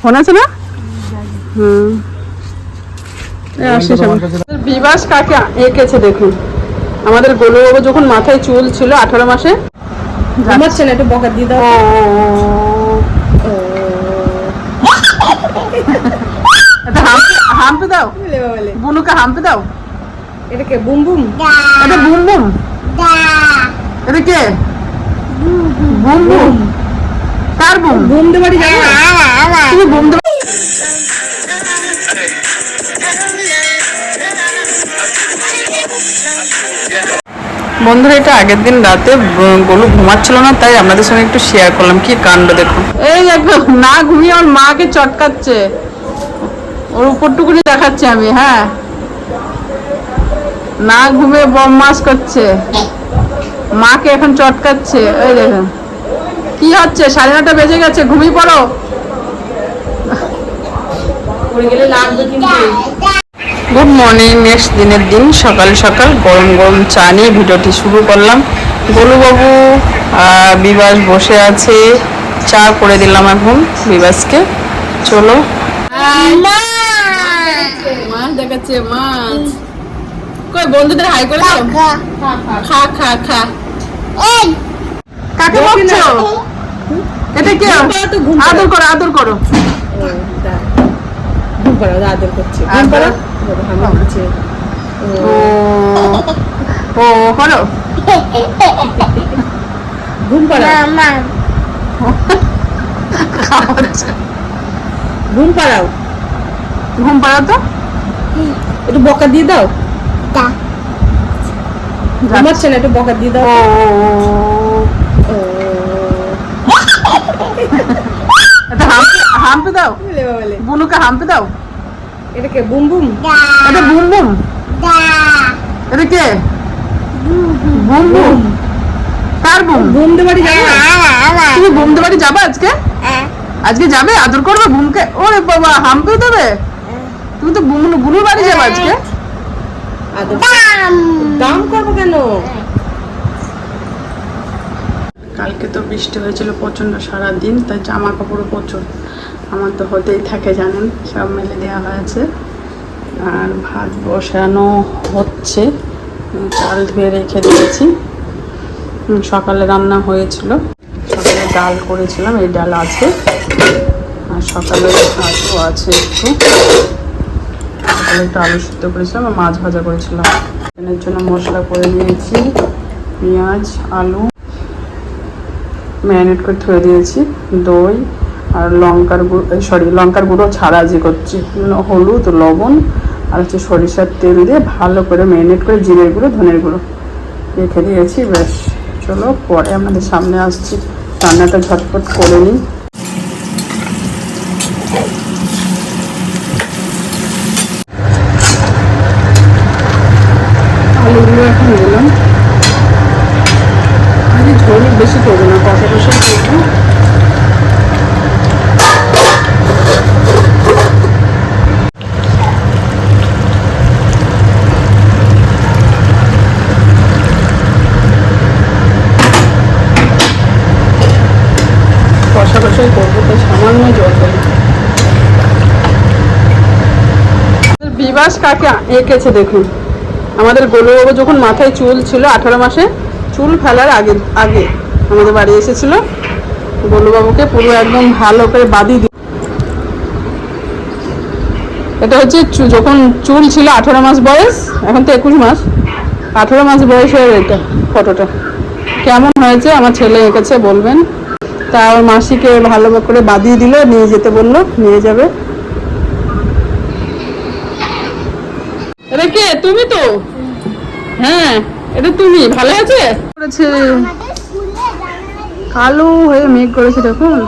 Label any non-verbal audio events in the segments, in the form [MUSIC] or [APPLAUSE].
Phone আছে না? হুম। বিবাস কাকে এঁকেছে দেখুন। আমাদের গোলুবাবু যখন মাথায় চুল ছিল আঠারো মাসে আমার ছেলে একটু বকা দিয়ে দাও। হাম্পে দাও। বুনুকে হাম্পে দাও। এটাকে বুম বুম? এটা বুম বুম। এটা কে? বুম বুম। কার বুম? বুম দে বাড়ি যাব তুমি দেবে বন্ধুরা এটা আগের দিন রাতে গোলু ঘুমাচ্ছিল না তাই আপনাদের সঙ্গে একটু শেয়ার করলাম। কি কাণ্ড দেখুন। এই দেখো না ঘুমিয়ে ওর মাকে চটকাচ্ছে। ওর উপরটুকুনি দেখাচ্ছে আমি হ্যাঁ। না ঘুমিয়ে বমাস করছে। মাকে এখন চটকাচ্ছে। ওই দেখুন। কি হচ্ছে? সাড়ে নটা বেজে গেছে ঘুমিয়ে পড়ো। পড়ে গেলে লাগবে কিন্তু। গুড মর্নিং নেক্সট দিনের দিন সকাল সকাল গরম গরম চা নিয়ে ভিডিওটি শুরু করলাম। গোলুবাবু বিবাস বসে আছে। চা করে দিলাম এখন বিবাসকে। চলো। মাছ দেখাচ্ছে মাছ। কই বন্ধুদের হাই করে খা খা খা। কাকে বকছো? এটা কে? ঘুম পাড়া। আদর করো। ঘুম পাড়া আদর করছে। ঘুম আদর? পাড়া? হামি দিচ্ছে ও। ও। করো? ঘুম পাড়া? ঘুম পাড়াও। তো? একটু বকা দিয়ে দাও। আমার ছেলে একটু বকা দিয়ে দাও। হাম্পে হাম্পে দাও? বলে? বুনুকে হাম্পে দাও? এটাকে বুম বুম? এটা বুম বুম? এটা কে? বুম বুম। কার বুম? বুম দে বাড়ি যাব তুমি বুম বাড়ি যাবে আজকে? আজকে যাবে? আদর করবে বুমকে? ওরে বাবা হাম্পে দেবে? তুমি তো বুম বুনুর বাড়ি যাবে আজকে? দাম করব কেন? কালকে তো বৃষ্টি হয়েছিল প্রচণ্ড সারাদিন তাই জামা কাপড়ও প্রচুর। আমার তো হতেই থাকে জানেন, সব মেলে দেওয়া হয়েছে। আর ভাত বসানো হচ্ছে চাল ধুয়ে রেখে দিয়েছি। সকালে রান্না হয়েছিল, সকালে ডাল করেছিলাম, এই ডাল আছে। আর সকালে আলু আছে একটু। সকালে একটু আলু সিদ্ধ করেছিলাম আর মাছ ভাজা করেছিলাম। এর জন্য মশলা করে নিয়েছি, পেঁয়াজ, আলু। ম্যারিনেট করে ধুয়ে দিয়েছি, দই আর লঙ্কার গুঁড়ো সরি লঙ্কার গুঁড়ো ছাড়া যে করছি হলুদ, লবণ, আর হচ্ছে সরিষার তেল দিয়ে ভালো করে ম্যারিনেট করে জিরের গুঁড়ো, ধনের গুঁড়ো রেখে দিয়েছি, ব্যাস। চলো, পরে আমাদের সামনে আসছি। রান্নাটা ঝটপট করে নিই আলুগুলো এখন দিলাম আগে ঝোল বেশি করব না কষা কষা করব কষা কষাই করব তো সামান্য জল দেবো বিবাস কাকে এঁকেছে দেখুন। আমাদের গোলুবাবু যখন মাথায় চুল ছিল আঠারো মাসে, চুল ফেলার আগে আগে আমাদের বাড়ি এসেছিল। গোলুবাবুকে পুরো একদম ভালো করে বাদি দি এটা হচ্ছে যখন চুল ছিল আঠারো মাস বয়স, এখন তো একুশ মাস। আঠারো মাস বয়সের এটা ফটোটা। কেমন হয়েছে? আমার ছেলে এঁকেছে, বলবেন। তা মাসিকে ভালো করে বাদিয়ে দিল, নিয়ে যেতে বলল, নিয়ে যাবে এটা কে? তুমি তো? হ্যাঁ এটা তুমি। ভালো আছে? করেছে। কালো হয়ে মেঘ করেছে দেখুন।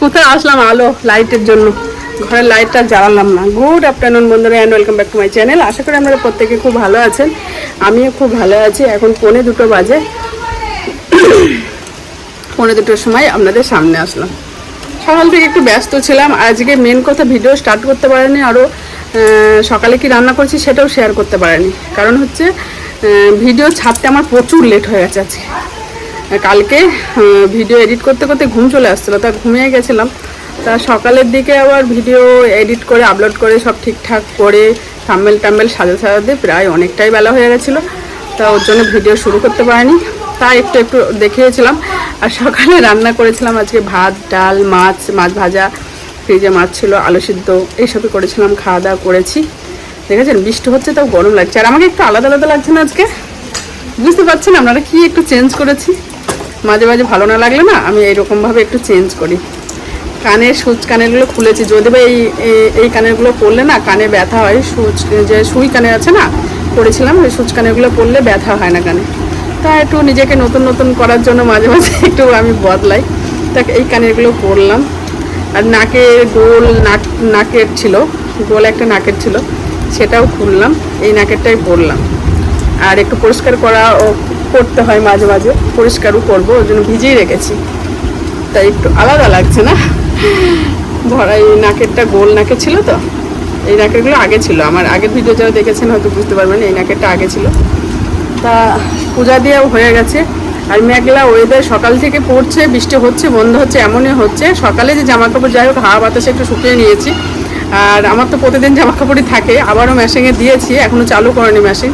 কোথায় আসলাম আলো লাইটের জন্য? ঘরের লাইটটা জ্বালালাম না। গুড আফটারনুন বন্ধুরা and welcome back to my channel আশা করি আপনারা প্রত্যেকে খুব ভালো আছেন। আমিও খুব ভালো আছি। এখন পৌনে দুটো বাজে। পৌনে দুটোর সময় আপনাদের সামনে আসলাম। সকাল থেকে একটু ব্যস্ত ছিলাম, আজকে মেন কথা ভিডিও স্টার্ট করতে পারেনি আরও সকালে কি রান্না করছি সেটাও শেয়ার করতে পারেনি। কারণ হচ্ছে ভিডিও ছাড়তে আমার প্রচুর লেট হয়ে গেছে আজকে। কালকে ভিডিও এডিট করতে করতে ঘুম চলে আসছিল, তা ঘুমিয়ে গেছিলাম। তা সকালের দিকে আবার ভিডিও এডিট করে আপলোড করে সব ঠিকঠাক করে থাম্বেল টাম্বেল সাজা সাজাতে প্রায় অনেকটাই বেলা হয়ে গেছিল। তা ওর জন্য ভিডিও শুরু করতে পারিনি। তা একটু একটু দেখিয়েছিলাম। আর সকালে রান্না করেছিলাম আজকে ভাত, ডাল, মাছ মাছ ভাজা, ফ্রিজে মাছ ছিল, আলু সিদ্ধ এইসবই করেছিলাম, খাওয়া দাওয়া করেছি। দেখেছেন, বৃষ্টি হচ্ছে, তাও গরম লাগছে। আর আমাকে একটু আলাদা আলাদা লাগছে না আজকে? বুঝতে পারছেন, আপনারা কি একটু চেঞ্জ করেছি? মাঝে মাঝে ভালো না লাগলে না, আমি এইরকমভাবে একটু চেঞ্জ করি। কানের সুচ, কানেরগুলো খুলেছি। যদি বা এই, এই- কানেরগুলো পরলে না, কানে ব্যথা হয়, সুচ, যে সুই কানে আছে না পরেছিলাম ওই সুচ কানেরগুলো পরলে ব্যথা হয় না কানে। তা একটু নিজেকে নতুন নতুন করার জন্য মাঝে মাঝে [LAUGHS] একটু আমি বদলাই। তা এই কানেরগুলো পরলাম। আর নাকে গোল নাক, নাকের ছিল, গোল একটা নাকের ছিল, সেটাও খুললাম, এই নাকেরটাই পরলাম। আর একটু পরিষ্কার করা করতে হয় মাঝে মাঝে, পরিষ্কারও করব ওই জন্য ভিজিয়ে রেখেছি। তাই একটু আলাদা লাগছে না? ভরা এই নাকেরটা গোল নাকে ছিল তো? এই নাকেরগুলো আগে ছিল, আমার আগের ভিডিও যারা দেখেছেন হয়তো বুঝতে পারবেন, এই নাকেরটা আগে ছিল। তা পূজা দিয়েও হয়ে গেছে। আর মেঘলা ওয়েদার সকাল থেকে পড়ছে, বৃষ্টি হচ্ছে, বন্ধ হচ্ছে, এমনই হচ্ছে। সকালে যে জামা কাপড় যাই হোক, হাওয়া বাতাসে একটু শুকিয়ে নিয়েছি। আর আমার তো প্রতিদিন জামা কাপড়ই থাকে, আবারও মেশিনে দিয়েছি এখনও চালু করেনি মেশিন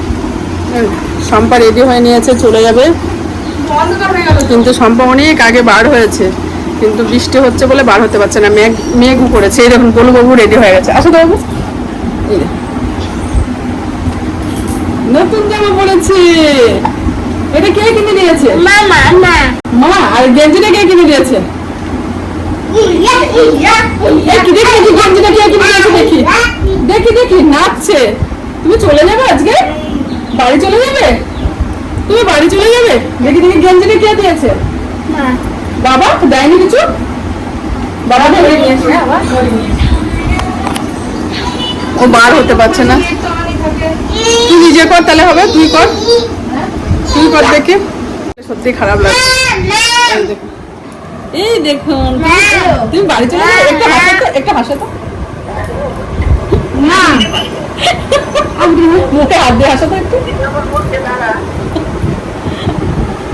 শম্পা রেডি হয়ে নিয়েছে, চলে যাবে। কিন্তু শম্পা অনেক আগে বার হয়েছে। কিন্তু বৃষ্টি হচ্ছে বলে বার হতে পারছে না। মেঘ মেঘও করেছে, এই দেখুন, গোলুবাবু রেডি হয়ে গেছে। আসো বাবু নতুন জামা পড়েছে। এটা কে কিনে দিয়েছে? Mama, mama. মা আর গেঞ্জিটা কে কিনে দিয়েছে? দেখি দেখি দেখি গেঞ্জিটা কে কিনে দিয়েছে দেখি। দেখি দেখি নাচছে। তুমি চলে যাবে আজকে? বাড়ি চলে যাবে? তুমি বাড়ি চলে যাবে? দেখি দেখি গেঞ্জিটা কে দিয়েছে? বাবা দেয়নি কিছু? বাবা ধরে নিয়েছে ও বার হতে পারছে না। তুই নিজে কর তাহলে হবে তুই কর। কর দেখে। সত্যি খারাপ লাগছে। এই দেখুন। তুমি বাড়ি চলে যাবে একটা হাসা তো একটা হাসা তো না। মুখে হাত দিয়ে হাসা তো একটু।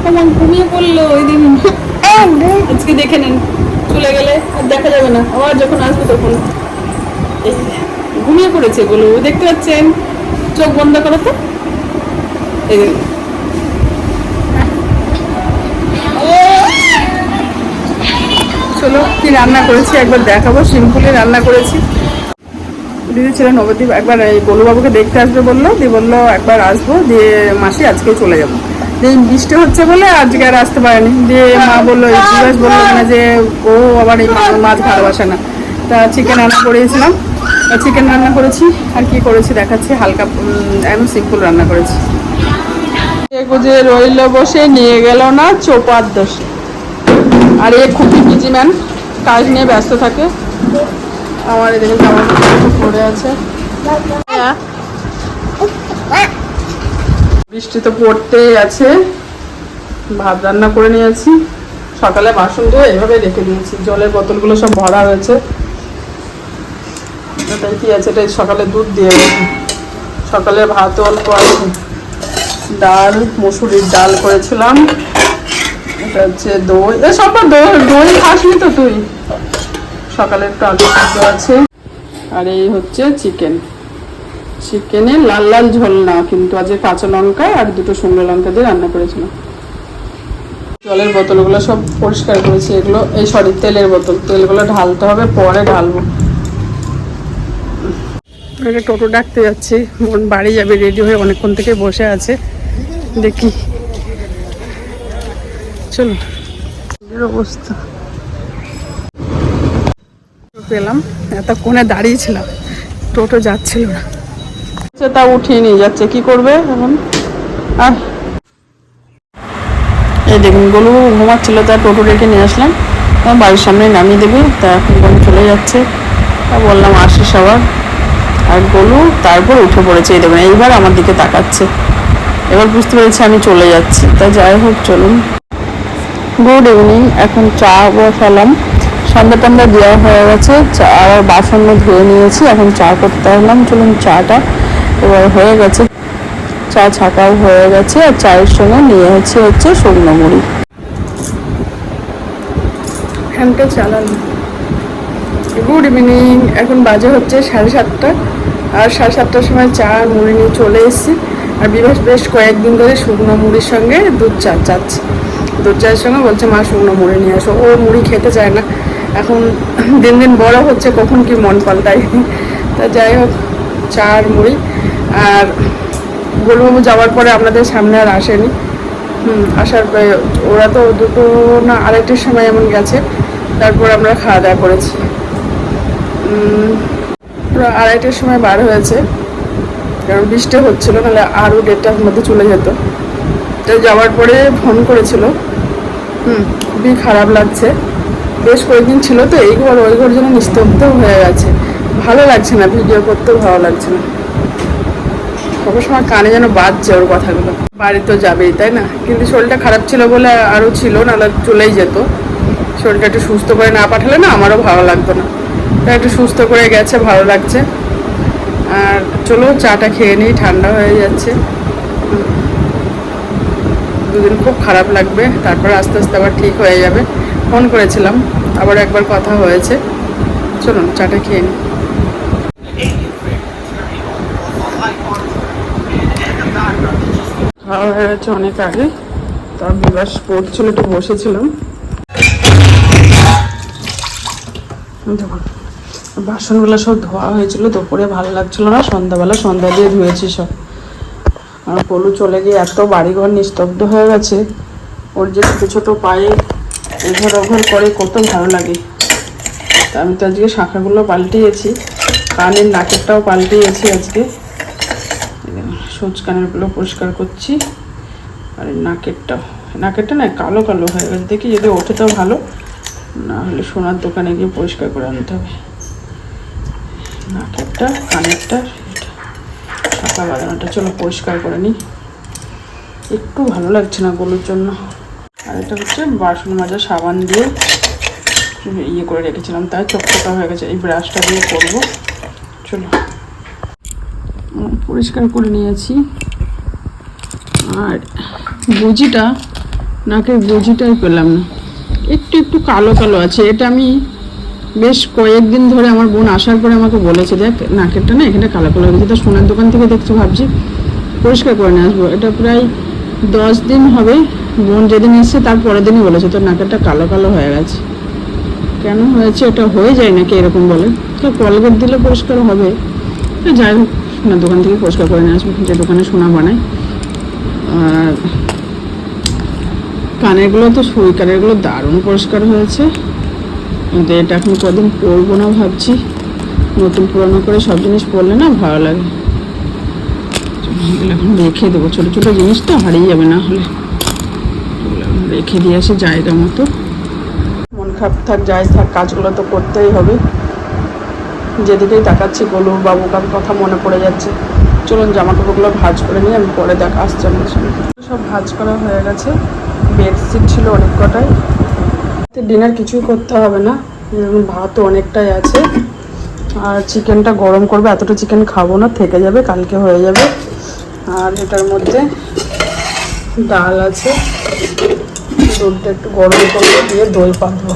কেমন ঘুমিয়ে পড়ল ওই দিন। আজকে দেখে নেন চলে গেলে আর দেখা যাবে না। আবার যখন আসবে তখন। ঘুমিয়ে পড়েছে গুলো দেখতে পাচ্ছেন? চোখ বন্ধ করো তো। এই চলো, কি রান্না করেছি একবার দেখাবো, সিম্পলি রান্না করেছি। দিদি ছিলেন নবদ্বীপ, একবার এই গোলুবাবুকে দেখতে আসবে বলল, দিয়ে বলল একবার আসব, দিয়ে মাসি আজকে চলে যাব। দিয়ে বৃষ্টি হচ্ছে বলে আজকে আর আসতে পারেনি। দিয়ে মা বলল জিজ্ঞাস বলল কিনা যে ও আবার এই মাছ ভালোবাসে না। তা চিকেন রান্না করেছিলাম চিকেন রান্না করেছি, আর কি করেছি দেখাচ্ছি, হালকা একদম সিম্পল রান্না করেছি। যে রইল বসে, নিয়ে গেল না চোপার দোষে। আর এ খুবই বিজি ম্যান কাজ নিয়ে ব্যস্ত থাকে। আমার এদিকে জামা পড়ে আছে। বৃষ্টি তো পড়তেই আছে। ভাত রান্না করে নিয়েছি। সকালে বাসন ধুয়ে এভাবে রেখে দিয়েছি। জলের বোতলগুলো সব ভরা হয়েছে। এটাই কি আছে? এটা সকালে দুধ দিয়ে গেছি সকালে ভাত অল্প আছে। ডাল, মুসুরির ডাল করেছিলাম। এটা হচ্ছে দই। এ, সব দই দই খাসনি তো তুই? সকালে একটু আলু সিদ্ধ আছে। আর এই হচ্ছে চিকেন। চিকেনে লাল লাল ঝোল না, কিন্তু আজকে কাঁচা লঙ্কা আর দুটো শুকনো লঙ্কা দিয়ে রান্না করেছিলাম। জলের বোতলগুলো সব পরিষ্কার করেছি। এগুলো, এই সরি, তেলের বোতল। তেলগুলো ঢালতে হবে, পরে ঢালবো। একটা টোটো ডাকতে যাচ্ছি বাড়ি যাবে, রেডি হয়ে অনেকক্ষণ থেকে বসে আছে। দেখি। চলো অবস্থা। পেলাম এতক্ষণে দাঁড়িয়েছিলাম টোটো যাচ্ছিল না। সে তা উঠিয়ে নিয়ে যাচ্ছে কি করবে এখন? আর এই দেখুন গোলু ঘুমাচ্ছিল তা টোটো রেখে নিয়ে আসলাম। বাড়ির সামনে নামিয়ে দেবে তা এখন চলে যাচ্ছে। তা বললাম আসিস আবার। আর গোলু তারপর উঠে পড়েছে এই দেখুন এইবার আমার দিকে তাকাচ্ছে। এবার বুঝতে পেরেছি আমি চলে যাচ্ছি। তা যাই হোক চলুন। গুড ইভিনিং এখন চা বসালাম। সন্ধ্যা টন্ধা দেওয়া হয়ে গেছে। চা আর বাসন ধুয়ে নিয়েছি। এখন চা করতে হলাম চলুন চাটা এবার হয়ে গেছে। চা ছাকাও হয়ে গেছে। আর চায়ের সঙ্গে নিয়ে হচ্ছে হচ্ছে শুকনো মুড়ি। ফ্যানটা গুড ইভিনিং এখন বাজে হচ্ছে সাড়ে সাতটা। আর সাড়ে সাতটার সময় চা মুড়ি নিয়ে চলে এসেছি। আর বিবাস বেশ কয়েকদিন ধরে শুকনো মুড়ির সঙ্গে দুধ চা চাচ্ছে। দুধ সঙ্গে বলছে, মা, শুকনো মুড়ি নিয়ে আসো। ও মুড়ি খেতে চায় না। এখন দিন দিন বড় হচ্ছে, কখন কি মন পাল্টায়। তা যাই হোক চা আর মুড়ি। আর গোলবাবু যাওয়ার পরে আপনাদের সামনে আর আসেনি। আসার পরে ওরা তো দুটো না আড়াইটের সময় এমন গেছে। তারপর আমরা খাওয়া দাওয়া করেছি। ওরা আড়াইটের সময় বার হয়েছে। কারণ বৃষ্টি হচ্ছিল, নাহলে আরও দেড়টার মধ্যে চলে যেত। তো যাওয়ার পরে ফোন করেছিল। হুম, খুবই খারাপ লাগছে। বেশ কয়েকদিন ছিল তো, এই ঘর ওই ঘর যেন নিস্তব্ধ হয়ে গেছে। ভালো লাগছে না, ভিডিও করতেও ভালো লাগছে না। সবসময় কানে যেন বাজছে ওর কথাগুলো। বাড়ি তো যাবেই, তাই না? কিন্তু শরীরটা খারাপ ছিল বলে আরও ছিল, নাহলে চলেই যেত। শরীরটা একটু সুস্থ করে না পাঠালে না আমারও ভালো লাগতো না। তাই একটু সুস্থ করে গেছে, ভালো লাগছে। আর চলো, চাটা খেয়ে নিই, ঠান্ডা হয়ে যাচ্ছে। দুদিন খুব খারাপ লাগবে, তারপর আস্তে আস্তে আবার ঠিক হয়ে যাবে। ফোন করেছিলাম, আবার একবার কথা হয়েছে। চলুন, চাটা খেয়ে নিই। খাওয়া হয়ে গেছে অনেক আগে তার বিবাস পড়ছিল একটু বসেছিলাম। বাসনগুলো সব ধোয়া হয়েছিল, দুপুরে ভালো লাগছিল না, সন্ধ্যাবেলা সন্ধ্যা দিয়ে ধুয়েছি সব। আর পলু চলে গিয়ে এত বাড়িঘর নিস্তব্ধ হয়ে গেছে। ওর যে ছোটো ছোটো পায়ে এঘর ওঘর করে কত ভালো লাগে। তা আমি তো আজকে শাখাগুলো পাল্টিয়েছি, কানের নাকেরটাও পাল্টিয়েছি আজকে। সোজ কানেরগুলো পরিষ্কার করছি, আর নাকেরটাও। নাকেরটা না কালো কালো হয়ে গেছে, দেখি যদি ওঠে তো ভালো, না হলে সোনার দোকানে গিয়ে পরিষ্কার করে আনতে হবে। নাকেরটা, কানেরটা শাখা বাঁধানোটা চলো পরিষ্কার করে নিই। একটু ভালো লাগছে না গলুর জন্য। আর এটা হচ্ছে বাসন মাজা, সাবান দিয়ে ইয়ে করে রেখেছিলাম। তাই চকচকা হয়ে গেছে। এই ব্রাশটা দিয়ে করব। চলো। পরিষ্কার করে নিয়েছি। আর গুজিটা, নাকের গুজিটাই পেলাম না। একটু একটু কালো কালো আছে। এটা আমি বেশ কয়েকদিন ধরে আমার বোন আসার পরে আমাকে বলেছে, দেখ, নাকেরটা না এখানে কালো কালো হয়েছে তা সোনার দোকান থেকে দেখছি, ভাবছি পরিষ্কার করে নিয়ে আসব। এটা প্রায় দশ দিন হবে, বোন যেদিন এসছে তার পরের দিনই বলেছে, তোর নাকেরটা কালো কালো হয়ে গেছে। কেন হয়েছে, এটা হয়ে যায় নাকি এরকম বলে? তো কলগেট দিলে পরিষ্কার হবে। যাই হোক, সোনার দোকান থেকে পরিষ্কার করে নিয়ে আসব, যে দোকানে সোনা বানায়। আর কানেরগুলো তো সুই, কানেরগুলো দারুণ পরিষ্কার হয়েছে। কিন্তু এটা এখন কদিন পরবো না ভাবছি। নতুন পুরনো করে সব জিনিস পরলে না ভালো লাগে। এখন রেখে দেবো। ছোটো ছোটো জিনিস তো হারিয়ে যাবে না হলে। রেখে দিয়ে আসি জায়গা মতো। মন খারাপ থাক, যাই থাক, কাজগুলো তো করতেই হবে। যেদিকেই তাকাচ্ছি, গোলু বাবুকার কথা মনে পড়ে যাচ্ছে। চলুন জামা কাপড়গুলো ভাজ করে নিয়ে আমি পরে দেখ আসছি আমার সব ভাজ করা হয়ে গেছে। বেডশিট ছিল অনেক কটাই ডিনার কিছুই করতে হবে না। যেমন ভাত অনেকটাই আছে। আর চিকেনটা গরম করবে, এতটা চিকেন খাব না, থেকে যাবে, কালকে হয়ে যাবে। আর এটার মধ্যে ডাল আছে। দুধটা একটু গরম করব, দিয়ে দই পাতবো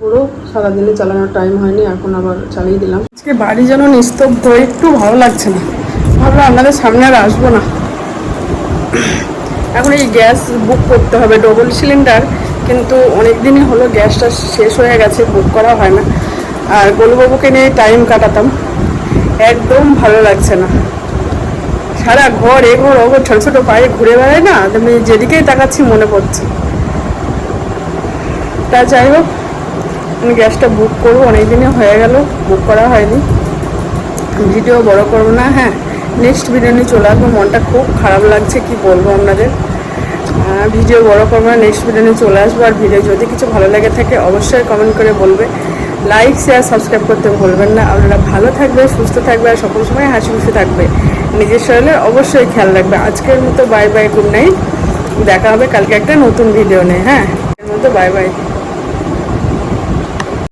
পুরো সারাদিনে চালানোর টাইম হয়নি, এখন আবার চালিয়ে দিলাম। আজকে বাড়ি যেন নিস্তব্ধ, একটু ভালো লাগছে না। ভাবলাম আপনাদের সামনে আর আসব না। এখন এই গ্যাস বুক করতে হবে ডবল সিলিন্ডার কিন্তু অনেক দিনই হলো গ্যাসটা শেষ হয়ে গেছে, বুক করা হয় না। আর গোলুবাবুকে নিয়ে টাইম কাটাতাম। একদম ভালো লাগছে না। সারা ঘর, এ ঘর, ও ছোটো ছোটো পায়ে ঘুরে বেড়ায় না আমি যেদিকেই তাকাচ্ছি মনে পড়ছে। তা যাই হোক আমি গ্যাসটা বুক করব অনেক দিনই হয়ে গেল বুক করা হয়নি। ভিডিও বড় করব না হ্যাঁ নেক্সট ভিডিও নিয়ে চলে আসব, মনটা খুব খারাপ লাগছে, কি বলব আপনাদের। ভিডিও বড় করব না নেক্সট ভিডিও নিয়ে চলে আসব, আর ভিডিও যদি কিছু ভালো লাগে থাকে, অবশ্যই কমেন্ট করে বলবে। লাইক শেয়ার সাবস্ক্রাইব করতে ভুলবেন না। আপনারা ভালো থাকবে, সুস্থ থাকবে, আর সকল সময় হাসি খুশি থাকবে। নিজের শরীরের অবশ্যই খেয়াল রাখবে। আজকের মতো বাই বাই গুড নাইট দেখা হবে কালকে একটা নতুন ভিডিও নেই হ্যাঁ? মতো বাই বাই